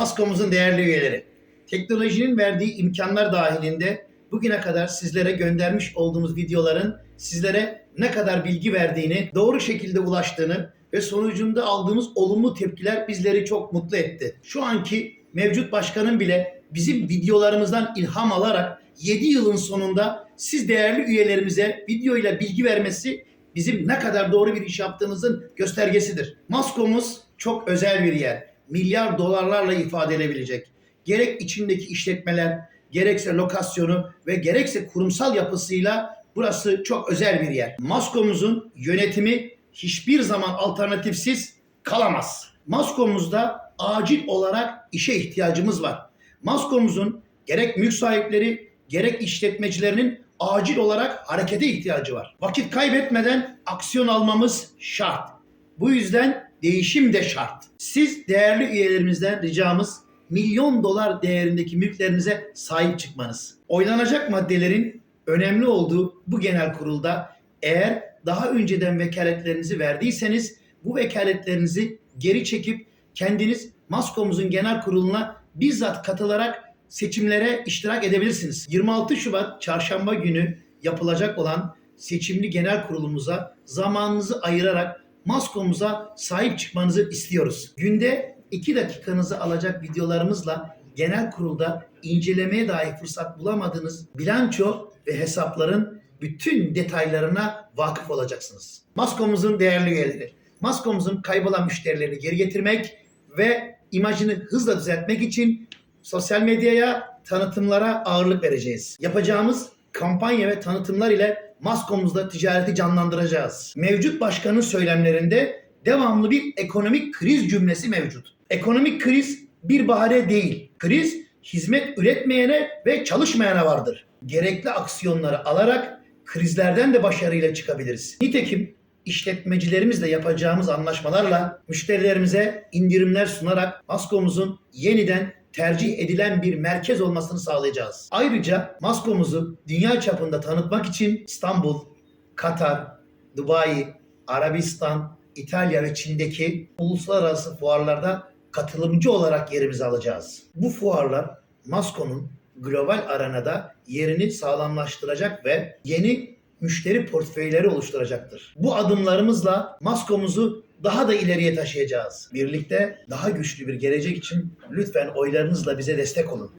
Maskomuzun değerli üyeleri, teknolojinin verdiği imkanlar dahilinde bugüne kadar sizlere göndermiş olduğumuz videoların sizlere ne kadar bilgi verdiğini, doğru şekilde ulaştığını ve sonucunda aldığımız olumlu tepkiler bizleri çok mutlu etti. Şu anki mevcut başkanın bile bizim videolarımızdan ilham alarak 7 yılın sonunda siz değerli üyelerimize videoyla bilgi vermesi bizim ne kadar doğru bir iş yaptığımızın göstergesidir. Maskomuz çok özel bir yer. Milyar dolarlarla ifade edilebilecek. Gerek içindeki işletmeler, gerekse lokasyonu ve gerekse kurumsal yapısıyla burası çok özel bir yer. Maskomuzun yönetimi hiçbir zaman alternatifsiz kalamaz. Maskomuzda acil olarak işe ihtiyacımız var. Maskomuzun gerek mülk sahipleri gerek işletmecilerinin acil olarak harekete ihtiyacı var. Vakit kaybetmeden aksiyon almamız şart. Bu yüzden değişim de şart. Siz değerli üyelerimizden ricamız milyon dolar değerindeki mülklerinize sahip çıkmanız. Oylanacak maddelerin önemli olduğu bu genel kurulda eğer daha önceden vekaletlerinizi verdiyseniz bu vekaletlerinizi geri çekip kendiniz Maskomuzun genel kuruluna bizzat katılarak seçimlere iştirak edebilirsiniz. 26 Şubat çarşamba günü yapılacak olan seçimli genel kurulumuza zamanınızı ayırarak Maskom'uza sahip çıkmanızı istiyoruz. Günde 2 dakikanızı alacak videolarımızla genel kurulda incelemeye dahi fırsat bulamadığınız bilanço ve hesapların bütün detaylarına vakıf olacaksınız. Maskom'uzun değerli üyeleri, Maskom'uzun kaybolan müşterilerini geri getirmek ve imajını hızla düzeltmek için sosyal medyaya, tanıtımlara ağırlık vereceğiz. Yapacağımız kampanya ve tanıtımlar ile Maskom'uzda ticareti canlandıracağız. Mevcut başkanın söylemlerinde devamlı bir ekonomik kriz cümlesi mevcut. Ekonomik kriz bir bahane değil. Kriz hizmet üretmeyene ve çalışmayana vardır. Gerekli aksiyonları alarak krizlerden de başarıyla çıkabiliriz. Nitekim işletmecilerimizle yapacağımız anlaşmalarla müşterilerimize indirimler sunarak Maskom'uzun yeniden tercih edilen bir merkez olmasını sağlayacağız. Ayrıca Maskom'uzu dünya çapında tanıtmak için İstanbul, Katar, Dubai, Arabistan, İtalya ve Çin'deki uluslararası fuarlarda katılımcı olarak yerimizi alacağız. Bu fuarlar Masko'nun global arenada yerini sağlamlaştıracak ve yeni müşteri portföyleri oluşturacaktır. Bu adımlarımızla Masko'muzu daha da ileriye taşıyacağız. Birlikte daha güçlü bir gelecek için lütfen oylarınızla bize destek olun.